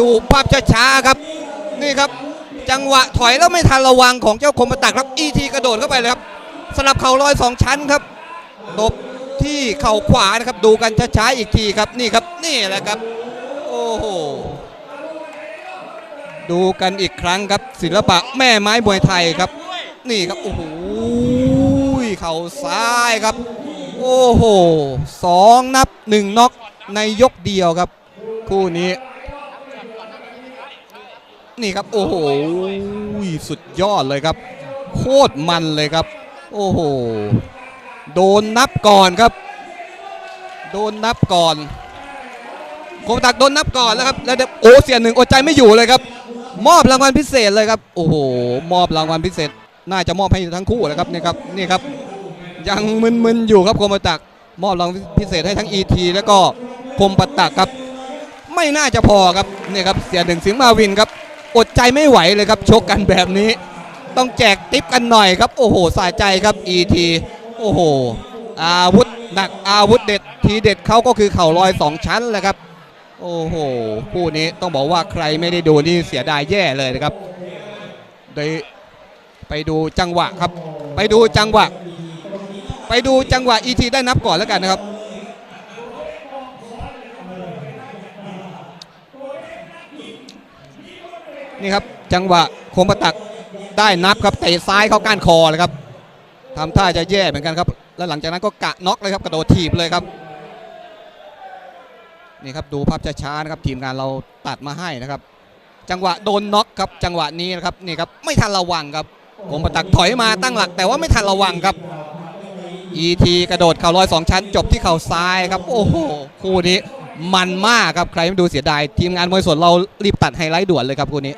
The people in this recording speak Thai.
ดูภาพช้าๆครับ นี่ครับ จังหวะถอยแล้วไม่ทันระวังของเจ้าคมประตักครับอีทีกระโดดเข้าไปเลยครับสลับเข่าลอยสองชั้นครับตบที่เข่าขวานะครับ ดูกันช้าๆอีกทีครับนี่ครับนี่แหละครับ โอ้โหดูกันอีกครั้งครับศิลปะแม่ไม้มวยไทยครับ นี่ครับโอ้โหเข่าซ้ายครับ โอ้โหสองนับหนึ่งน็อกในยกเดียวครับ คู่นี้ นี่ครับ โอ้โหสุดยอดเลยครับ โคตรมันเลยครับ โอ้โห โดนนับก่อนครับ โดนนับก่อนโคมตักโดนนับก่อนแล้วครับแล้วเดี๋ยวโอ้เสียหนึ่งอดใจไม่อยู่เลยครับ มอบรางวัลพิเศษเลยครับ โอ้โห มอบรางวัลพิเศษ น่าจะมอบให้ทั้งคู่เลยครับนี่ครับนี่ครับ ยังมึนๆอยู่ครับโคมตัก มอบรางวัลพิเศษให้ทั้ง ET แล้วก็คมปตักครับ ไม่น่าจะพอครับนี่ครับเสียหนึ่งสิงห์มาวินครับ อดใจไม่ไหวเลยครับชกกันแบบนี้ ต้องแจกทิปกันหน่อยครับ โอ้โหสายใจครับ ET โอ้โห อาวุธหนักอาวุธเด็ดทีเด็ดเขาก็คือเข่าลอยสองชั้นแหละครับ โอ้โหคู่นี้ต้องบอกว่าใครไม่ได้ดูนี่เสียดายแย่เลยนะครับโดยไปดูจังหวะครับ ไปดูจังหวะ ไปดูจังหวะ ET ได้นับก่อนแล้วกันนะครับ นี่ครับจังหวะคมประตักได้นับครับเตะซ้ายเข้าก้านคอเลยครับทำท่าจะแย่เหมือนกันครับ แล้วหลังจากนั้นก็กะน็อกเลยครับกระโดดถีบเลยครับนี่ครับดูภาพช้าๆนะครับทีมงานเราตัดมาให้นะครับ จังหวะโดนน็อกครับจังหวะนี้นะครับนี่ครับไม่ทันระวังครับคมประตักถอยมาตั้งหลัก แต่ว่าไม่ทันระวังครับ ET กระโดดเข่าลอยสองชั้น จบที่เข่าซ้ายครับ โอ้โหคู่นี้มันมากครับใครไม่ดูเสียดายทีมงานมวยสดเรารีบตัดไฮไลท์ด่วนเลยครับคู่นี้